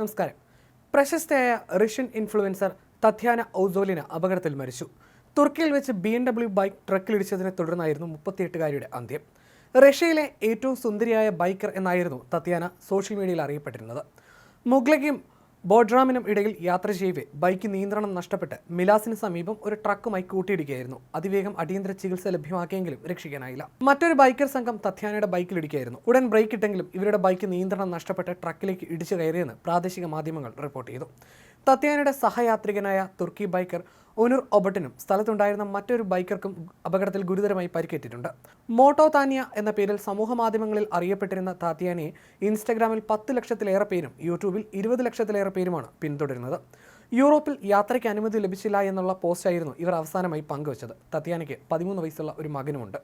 നമസ്കാരം. പ്രശസ്തയായ Russian influencer Tatiana Ozolina അപകടത്തിൽ മരിച്ചു. തുർക്കിയിൽ വെച്ച് ബി എം ഡബ്ല്യു ബൈക്ക് ട്രക്കിലിടിച്ചതിനെ തുടർന്നായിരുന്നു മുപ്പത്തിയെട്ടുകാരിയുടെ അന്ത്യം. റഷ്യയിലെ ഏറ്റവും സുന്ദരിയായ ബൈക്കർ എന്നായിരുന്നു തത്യാന സോഷ്യൽ മീഡിയയിൽ അറിയപ്പെട്ടിരുന്നത്. മുഗ്ലയ്ക്കും ബോഡ്രാമിനും ഇടയിൽ യാത്ര ചെയ്യവേ ബൈക്ക് നിയന്ത്രണം നഷ്ടപ്പെട്ട് മിലാസിന് സമീപം ഒരു ട്രക്കുമായി കൂട്ടിയിടിക്കുകയായിരുന്നു. അതിവേഗം അടിയന്തര ചികിത്സ ലഭ്യമാക്കിയെങ്കിലും രക്ഷിക്കാനായില്ല. മറ്റൊരു ബൈക്കർ സംഘം തത്യാനയുടെ ബൈക്കിലിടിക്കുകയായിരുന്നു ഉടൻ ബ്രേക്ക് ഇട്ടെങ്കിലും ഇവരുടെ ബൈക്ക് നിയന്ത്രണം നഷ്ടപ്പെട്ട് ട്രക്കിലേക്ക് ഇടിച്ചു കയറിയെന്ന് പ്രാദേശിക മാധ്യമങ്ങൾ റിപ്പോർട്ട് ചെയ്തു. തത്യാനയുടെ സഹയാത്രികനായ തുർക്കി ബൈക്കർ ഒനുർ ഒബട്ടിനും സ്ഥലത്തുണ്ടായിരുന്ന മറ്റൊരു ബൈക്കർക്കും അപകടത്തിൽ ഗുരുതരമായി പരിക്കേറ്റിട്ടുണ്ട്. മോട്ടോ താനിയ എന്ന പേരിൽ സമൂഹ മാധ്യമങ്ങളിൽ അറിയപ്പെട്ടിരുന്ന താത്യാനയെ ഇൻസ്റ്റഗ്രാമിൽ പത്ത് ലക്ഷത്തിലേറെ പേരും യൂട്യൂബിൽ ഇരുപത് ലക്ഷത്തിലേറെ പേരുമാണ് പിന്തുടരുന്നത്. യൂറോപ്പിൽ യാത്രയ്ക്ക് അനുമതി ലഭിച്ചില്ല എന്നുള്ള പോസ്റ്റായിരുന്നു ഇവർ അവസാനമായി പങ്കുവച്ചത്. തത്യാനയ്ക്ക് പതിമൂന്ന് വയസ്സുള്ള ഒരു മകനുമുണ്ട്.